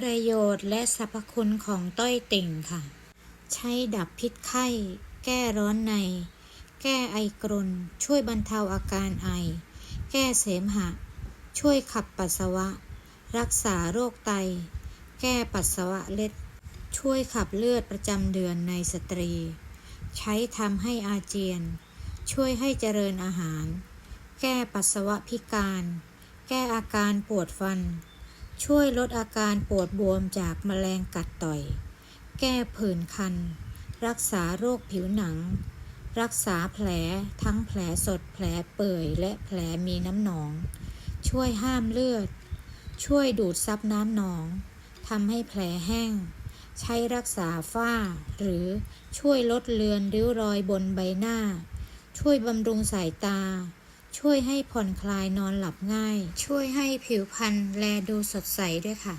ประโยชน์และสรรพคุณของต้อยติ่งค่ะ ใช้ดับพิษไข้ แก้ร้อนใน แก้ไอกรน ช่วยบรรเทาอาการไอ แก้เสมหะ ช่วยขับปัสสาวะ รักษาโรคไต แก้ปัสสาวะเล็ด ช่วยขับเลือดประจำเดือนในสตรี ใช้ทำให้อาเจียน ช่วยให้เจริญอาหาร แก้ปัสสาวะพิการ แก้อาการปวดฟัน ช่วยลดอาการปวดบวมจากแมลงกัดต่อย แก้ผื่นคัน รักษาโรคผิวหนัง รักษาแผลทั้งแผลสดแผลเปื่อยและแผลมีน้ำหนอง ช่วยห้ามเลือด ช่วยดูดซับน้ำหนองทำให้แผลแห้ง ใช้รักษาฝ้า หรือช่วยลดเลือนริ้วรอยบนใบหน้า ช่วยบำรุงสายตา ช่วยให้ผ่อนคลายนอนหลับง่าย ช่วยให้ผิวพรรณแลดูสดใสด้วยค่ะ